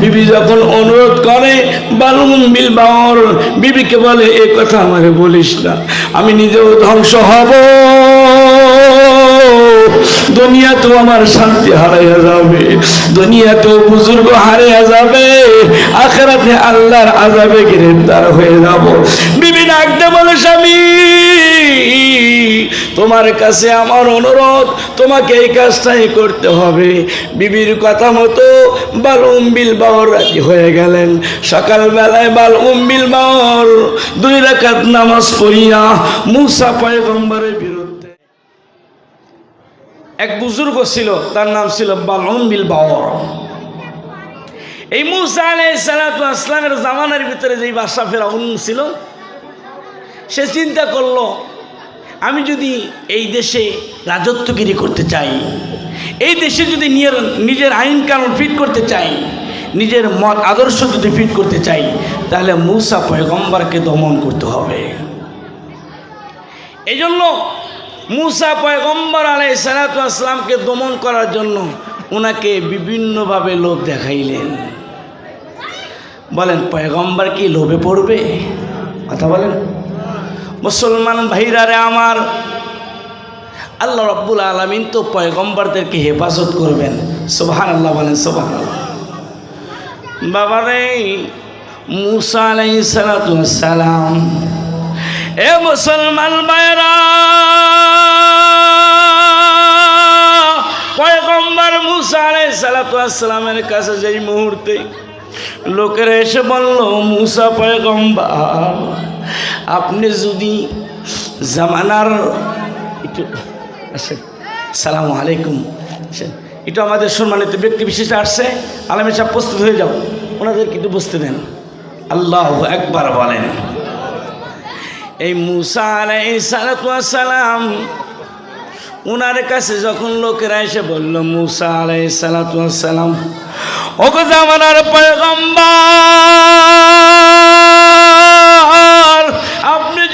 বিবি যখন অনুরোধ করে বালুম বিল বাওর বিবিকে বলে, এ কথা আমাকে বলিস না, আমি নিজেও ধ্বংস হব। দুনিয়াতেও আমার শান্তি হারাইয়া যাবে দুনিয়াতেও বুজুর্গ হারিয়ে যাবে, আখেরাতে আল্লাহর আজাবে গ্রেফতার হয়ে যাব। বিবি ডাকতে বলে, স্বামী তোমার কাছে আমার অনুরোধ, তোমাকে এই কাজটাই করতে হবে। বিবির কথা মতো বাল উম্বিল বাওর রাজি হয়ে গেলেন। সকালবেলায় বাল উম্বিল বাওর দুই রাকাত নামাজ পড়িয়া মুসা পয়গম্বরের বিরুদ্ধে এক বুজুর্গ ছিল, তার নাম ছিল বিল বাওর এই মুসা আলাই সালাতু আসলামের জামানার ভিতরে যেই বাসা ফেরাউন ছিল, সে চিন্তা করল আমি যদি এই দেশে রাজত্বগিরি করতে চাই, এই দেশে যদি নিজের আইন কানুন ফিট করতে চাই, নিজের মত আদর্শ যদি ফিট করতে চাই, তাহলে মূসা পয়গম্বরকে দমন করতে হবে। এই জন্য মুসা পয়গম্বর আলাই সালাতামকে দমন করার জন্য ওনাকে বিভিন্নভাবে লোভ দেখাইলেন। বলেন, পয়গম্বর কি লোভে পড়বে? কথা বলেন। মুসলমান ভাইরারে আমার, আল্লাহ রব্বুল আলমিন তো পয়গম্বরদেরকে হেফাজত করবেন। সোবাহান আল্লাহ বলেন সোবাহান আল্লাহ বাবারে, মুসা আলাই সালাম। এ মুসলমান ভাইরা পয়গম্বর মুসা আলাই সালামের কাছে যেই মুহূর্তে লোকেরা এসে বলল, মুসা পয়গম্বর। আপনি যদি জামানার একটু আসেন। সালাম আলাইকুম। একটু আমাদের সম্মানিত ব্যক্তি বিশেষ আসছে, আলমে সাহেব প্রস্তুত হয়ে যাও। ওনাদেরকে একটু বসতে দেন। আল্লাহ একবার বলেন। এই মুসা সালাম ওনার কাছে যখন লোকেরা এসে বলল, মুসা আলাই সালাম ওকে জামানার পয়গম্বর আপনি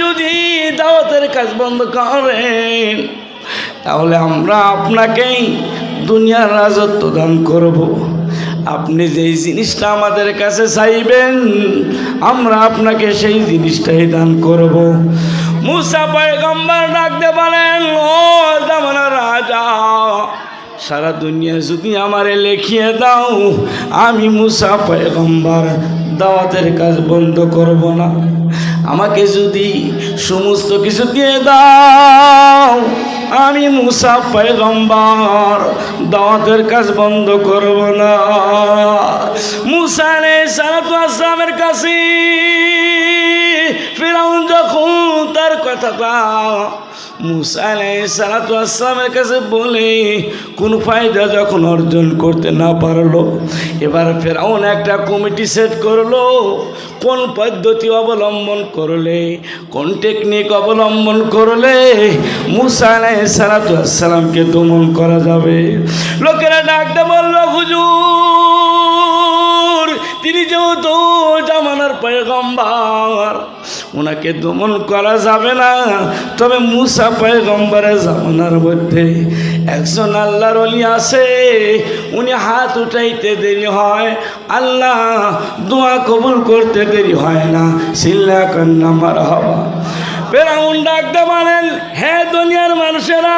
যদি দাওয়াতের কাজ বন্ধ করেন, তাহলে আমরা আপনাকেই দুনিয়ার রাজত্ব দান করব। আপনি যেই জিনিসটা আমাদের কাছে চাইবেন, আমরা আপনাকে সেই জিনিসটাই দান করব। মুসা পয়গম্বর ডাকতে বলেন, ও জামানার রাজা, সারা দুনিয়া যদি আমারে লেখিয়ে দাও, আমি মুসা পয়গম্বর দাওয়াতের কাজ বন্ধ করব না। আমাকে যদি সমস্ত কিছু দিয়ে দাও, আমি মুসা পেগম্বর দাওয়াতের কাজ বন্ধ করব না। মুসা সালামের কাছে ফিরাউন যখন তার কথাটা মুসা সালামের কাছে বলে, কোন ফায়দা যখন অর্জন করতে না পারল? এবার ফেরাউন একটা কমিটি সেট করল। কোন পদ্ধতি অবলম্বন করলে, কোন টেকনিক অবলম্বন করলে মুসা সালামকে দমন করা যাবে? লোকেরা ডাকতে বলল, হুজুর, তিনি যেহেতু জামানার পয়গম্বর ওনাকে দমন করা যাবে না। তবে মুসা পয়গম্বরের জামানার মধ্যে একজন আল্লাহর অলি আছে। উনি হাত উঠাইতে দেরি হয়, আল্লাহ দোয়া কবুল করতে দেরি হয় না। সিল্লা কন্যা মার হবা ফেরাউন ডাকতে পারেন হ্যাঁ দুনিয়ার মানুষেরা,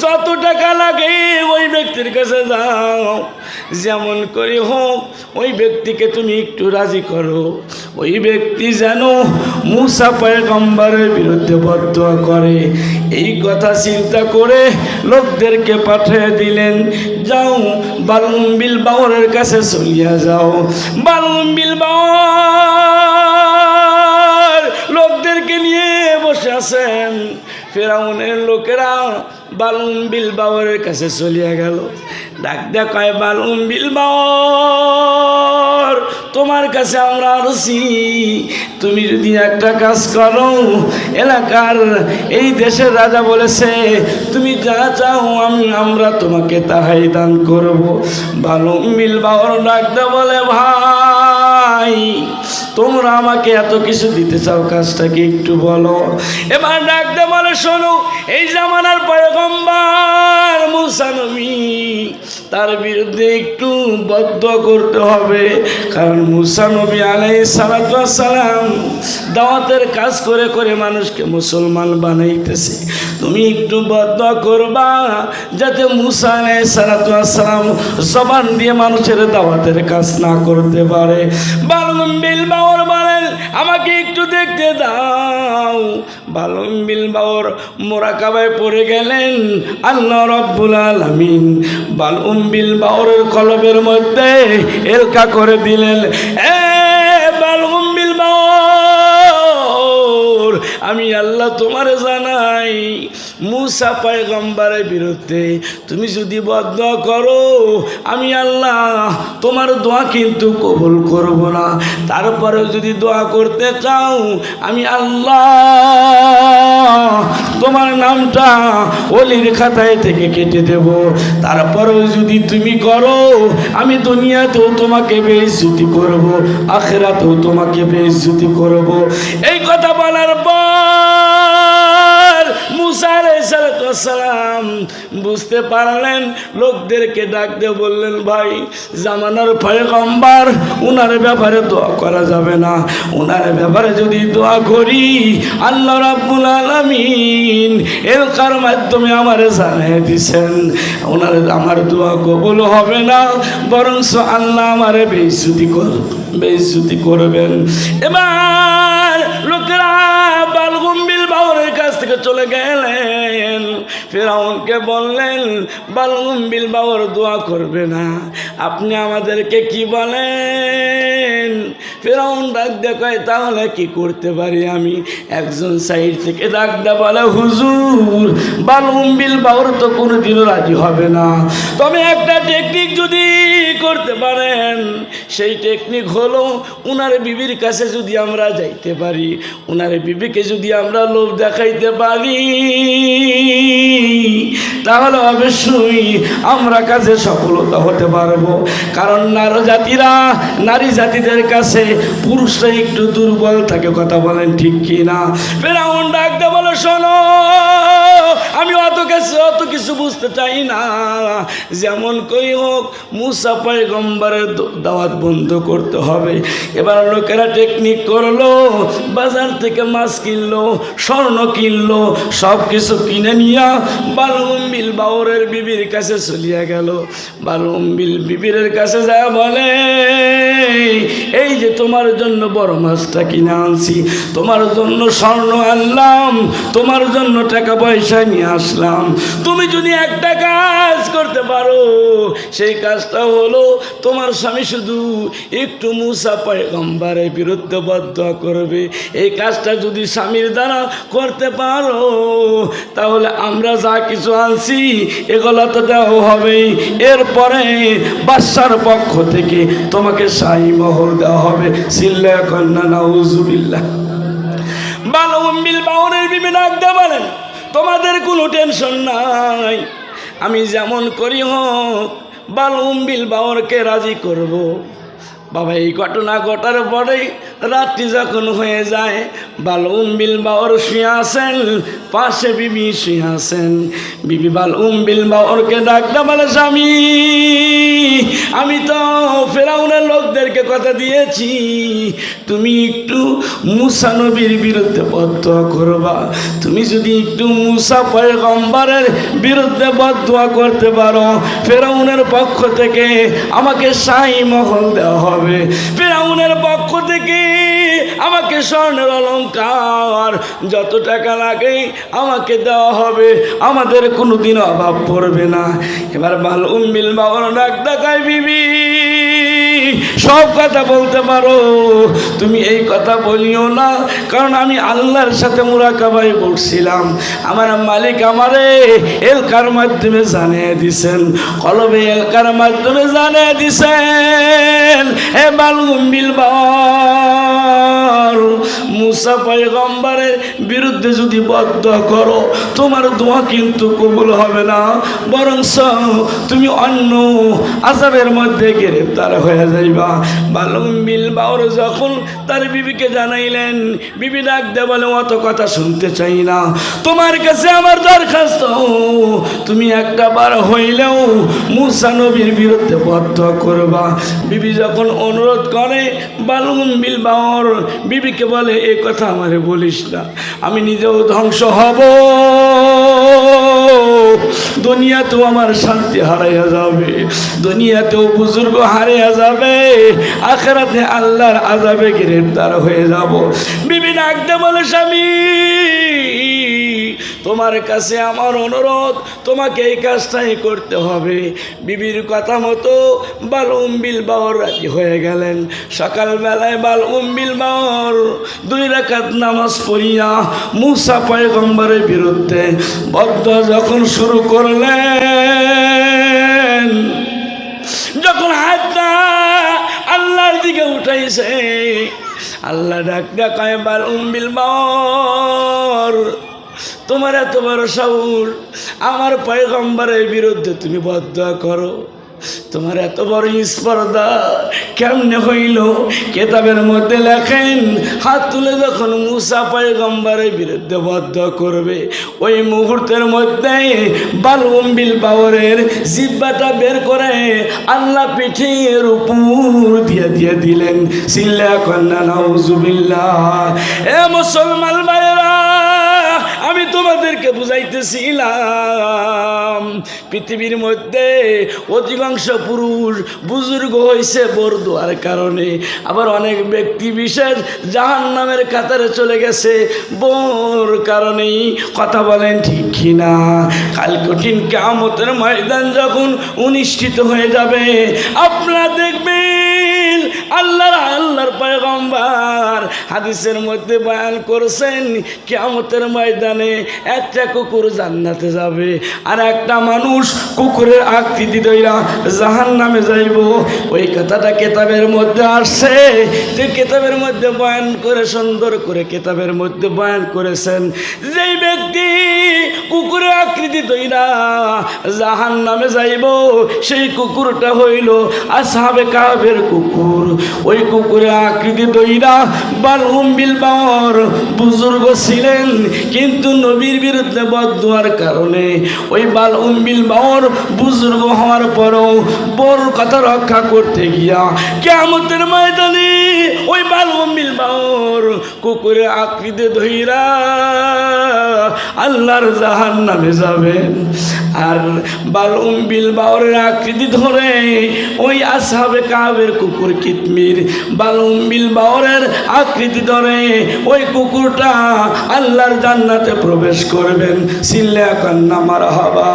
যত টাকা লাগে ওই ব্যক্তির কাছে যাও। যেমন করে হোক, ওই ব্যক্তিকে তুমি একটু রাজি করো। ওই ব্যক্তি যেন মুসা পয়গম্বরের বিরুদ্ধে বদয়া করে। এই কথা চিন্তা করে লোকদেরকে পাঠিয়ে দিলেন, যাও, বালুম্বিল বাউরের কাছে চলিয়া যাও। বালুম্বিল বাউর লোকদেরকে নিয়ে বসে আছেন। ফেরাউনের লোকেরা বালুম বিল বাবরের কাছে চলিয়া গেল। ডাক দেখায় বালুম বিল বাবর তোমার কাছে আমরা আসি তুমি যদি একটা কাজ করো, এলাকার এই দেশের রাজা বলেছে, তুমি যা চাও আমি, আমরা তোমাকে তাহাই দান করব। বালুম বিল বাবর ডাকতে বলে, ভাই তোমরা আমাকে এত কিছু দিতে চাও কাজটা কি একটু বলো। এবার ডাকতে বলে, শোনো, এই জামানার পয়গম্বর মুসা নবী, তার বিরুদ্ধে একটু বদ্ধ করতে হবে। কারণ মুসানবী আলাই সালাম দাওয়াতের কাজ করে করে মানুষকে মুসলমান বানাইতেছে। তুমি একটু বদ্ধ করবা, যাতে মুসা আলাই সালাম জবান দিয়ে মানুষের দাওয়াতের কাজ না করতে পারে। বালুম বিল বাওর বলেন আমাকে একটু দেখতে দাও। বালম বিল বাওর মোরাকাবায় পড়ে গেলেন আল্লাহ রব্বুল আলামিন। বালম বিল বাউরের কলবের মধ্যে এলকা করে দিলেন, এ আমি আল্লাহ তোমার জানাই, মুসা পায়গম্বারের বিরুদ্ধে তুমি যদি বদ্ধ করো, আমি আল্লাহ তোমার দোয়া কিন্তু কবুল করব না। তারপরে যদি দোয়া করতে চাও, আমি আল্লাহ তোমার নামটা অলির খাতায় থেকে কেটে দেব। তারপরেও যদি তুমি করো, আমি দুনিয়াতেও তোমাকে বেইজ্জতি করব, আখেরাতেও তোমাকে বেইজ্জতি করব। এই কথা বলার পর মুসা সালাম বুঝতে পারলেন, লোকদেরকে ডাক দিয়ে বললেন, ভাই, জামানার পয়গম্বর, উনার ব্যাপারে দোয়া করা যাবে না। উনার ব্যাপারে যদি দোয়া করি, আল্লাহ রাব্বুল আলামিন এলকার মাধ্যমে আমারে জানিয়ে দিছেন। ওনার আমার দোয়া কবুল হবে না বরং আল্লাহ আমারে বেইজ্জতি কর, বেইজ্জতি করবেন। এবার লোকেরা বালগম্বিল কাছ থেকে চলে গেলেন। ফেরাউনকে বললেন বালগম্বিল বাউর দোয়া করবে না। আপনি আমাদেরকে কি বলেন? ফেরাউন ডাক দেখায় তাহলে কি করতে পারি আমি? একজন সাইড থেকে ডাক দে বলে, হুজুর বিল বাউর তো কোনোদিনও রাজি হবে না। তবে একটা টেকনিক যদি করতে পারেন। সেই টেকনিক হলো উনার বিবির কাছে যদি আমরা যাইতে পারি, উনার বিবিকে যদি আমরা লোভ দেখাইতে পারি, তাহলে অবশ্যই আমরা কাজে সফলতা হতে পারব। কারণ নার জাতিরা, নারী জাতিদের কাছে পুরুষরা একটু দুর্বল থাকে, কথা বলেন ঠিক কি না ফেরাউন ডাকতে বলো, শোনো, আমি অত কিছু অত কিছু বুঝতে চাই না। যেমন কই হোক, মুসা পয়গম্বরের দাওয়াত বন্ধ করতে হবে। এবার লোকেরা টেকনিক করল, বাজার থেকে মাছ কিনলো, স্বর্ণ কিনলো সব কিছু কিনে নিয়া বালুম্বিল বাউরের বিবির কাছে চলিয়া গেল। বালুম্বিল বিবিরের কাছে যা বলে, এই যে তোমার জন্য বড় মাছটা কিনে আনছি, তোমার জন্য স্বর্ণ আনলাম, তোমার জন্য টাকা পয়সা নিয়ে আসলাম। তুমি যদি একটা কাজ করতে পারো, সেই কাজটা হলো তোমার স্বামী শুধু একটু মুসা পয়গম্বরের বিরুদ্ধে বদ্ধ করবে। এই কাজটা যদি স্বামীর দ্বারা করতে পারো, তাহলে আমরা যা কিছু আনছি, এগুলো তো দেওয়া হবেই। এরপরে বাদশার পক্ষ থেকে তোমাকে শাহী মহল দেওয়া হবে। সিল্লা কন্যা নাউজুবিল্লাহ বালমিল বাউনের বিবি ডাক দিয়ে বলেন, তোমাদের কোনো টেনশন নাই। আমি যেমন করি হোক বালুম্বিল বাউরকে রাজি করব। বাবা এই ঘটনা ঘটার পরেই রাত্রি যখন হয়ে যায় বালুম বিল বাওর শুয়ে আসেন পাশে বিবি শুয়ে আসেন বিবি বালুম বিল বাওরকে ডাকতে বলে, স্বামী, আমি তো ফেরাউনের লোকদেরকে কথা দিয়েছি। তুমি একটু মুসা নবীর বিরুদ্ধে বদুয়া করবা। তুমি যদি একটু মুসা পয়গম্বরের বিরুদ্ধে বদুয়া করতে পারো, ফেরাউনের পক্ষ থেকে আমাকে সাই মহল দেওয়া হবে। ফেরাউনের পক্ষ থেকে আমাকে স্বর্ণের অলঙ্কার যত টাকা লাগে আমাকে দেওয়া হবে। আমাদের কোনো দিন অভাব পড়বে না। এবার ভালো উম্মিল বাবার ডাক দেখায় বিবি। সব কথা বলতে পারো। তুমি এই কথা বলিও না, কারণ আমি আল্লাহর সাথে মুরাকাবাই বলছিলাম আমার মালিক আমারে এলকার মাধ্যমে জানিয়ে দিছেন, কলবে এলকার মাধ্যমে জানিয়ে দিছেন, হে বালগুম্বিল বিল মুসা মুসা বিরুদ্ধে যদি বদ্ধ করো, তোমার দোয়া কিন্তু কবুল হবে না। বরং তুমি অন্য আজাবের মধ্যে গ্রেপ্তার হয়ে যাইবা। বালুম বিল বাউর যখন তার বিবিকে জানাইলেন, বিবি ডাক দে বলে অত কথা শুনতে চাই না। তোমার কাছে আমার দরখাস্ত। তুমি একটা বার হইলেও মুসা নবীর বিরুদ্ধে বদ্ধ করবা। বিবি যখন অনুরোধ করে, বালুম বিল বাউর বিবিকে বলে এ কথা আমারে বলিস না। আমি নিজেও ধ্বংস হব। দুনিয়াতেও আমার শান্তি হারাইয়া যাবে। দুনিয়াতেও বুজুর্গ হারিয়ে যাবে। আখেরাতে আল্লাহর আজাবে গ্রেফতার হয়ে যাব। বিবি ডাকতে বলে, স্বামী, তোমার কাছে আমার অনুরোধ, তোমাকে এই কাজটাই করতে হবে। বিবির কথা মতো বাল উম্বিল বাওর রাজি হয়ে গেলেন। সকালবেলায় বাল উম্বিল বাওর দুই রাকাত নামাজ পড়িয়া মুসা পয়গম্বরের বিরুদ্ধে বদ্ধ যখন শুরু করলেন, যখন হাতটা আল্লাহর দিকে উঠাইছে, আল্লাহ ডাক ডাকায় বাল উম্বিল বাওর তোমার এত বড় সাউর আমার পয়গম্বরের বিরুদ্ধে তুমি বদ্ধ করো। তোমার এত বড় স্পর্ধা কেমনে হইল? কেতাবের মধ্যে লেখেন, হাত তুলে যখন মুসা পয়গম্বরের বিরুদ্ধে বদ্ধ করবে, ওই মুহূর্তের মধ্যে বালুম্বিল পাওয়ারের জিব্বাটা বের করে আল্লাহ পিঠের উপর দিয়ে দিয়ে দিলেন। সিল্লা কন্যা, নাউজুবিল্লাহ। এ মুসলমান ভাইরা আমি তোমাদেরকে বুঝাইতেছিলাম পৃথিবীর মধ্যে অধিকাংশ পুরুষ বুজুর্গ হয়েছে বরদোয়ার কারণে। আবার অনেক ব্যক্তি বিশেষ জাহান নামের কাতারে চলে গেছে বোর কারণেই। কথা বলেন ঠিক কিনা? কাল কঠিন কামতের ময়দান যখন অনুষ্ঠিত হয়ে যাবে, আপনারা দেখবেন আল্লাহর আল্লাহর পয়গম্বর হাদিসের মধ্যে বয়ান করেছেন কেমতের ময়দানে একটা কুকুর জান্নাতে যাবে আর একটা মানুষ কুকুরের আকৃতি দইরা জাহান নামে যাইব। ওই কথাটা কেতাবের মধ্যে আসছে। যে কেতাবের মধ্যে বয়ান করে সুন্দর করে কেতাবের মধ্যে বয়ান করেছেন, যেই ব্যক্তি আকৃতি দইরা জাহান নামে যাইব, সেই কুকুরটা হইল আসাবে কাবের কুকুর। ওই কুকুরের আকৃতি দইরা বাল উম্বিল বাওর বুজুর্গ ছিলেন, কিন্তু নবীর বিরুদ্ধে বদুয়ার কারণে ওই বাল উম্বিল বাওর বুজুর্গ হওয়ার পরও বড় কথা রক্ষা করতে গিয়া কেমতের ময়দানে ওই বাল উম্বিল বাওর কুকুরের আকৃতি ধইরা আল্লাহর জাহান নামে যাবেন আর বালুম বিল বাওরের আকৃতি ধরে ওই আসাবে কাবের কুকুর কিতমির। বালুম বিল বাওরের আকৃতি ধরে ওই কুকুরটা আল্লাহর জান্নাতে প্রবেশ করবেন। সিল্লা কান্না মারা হবা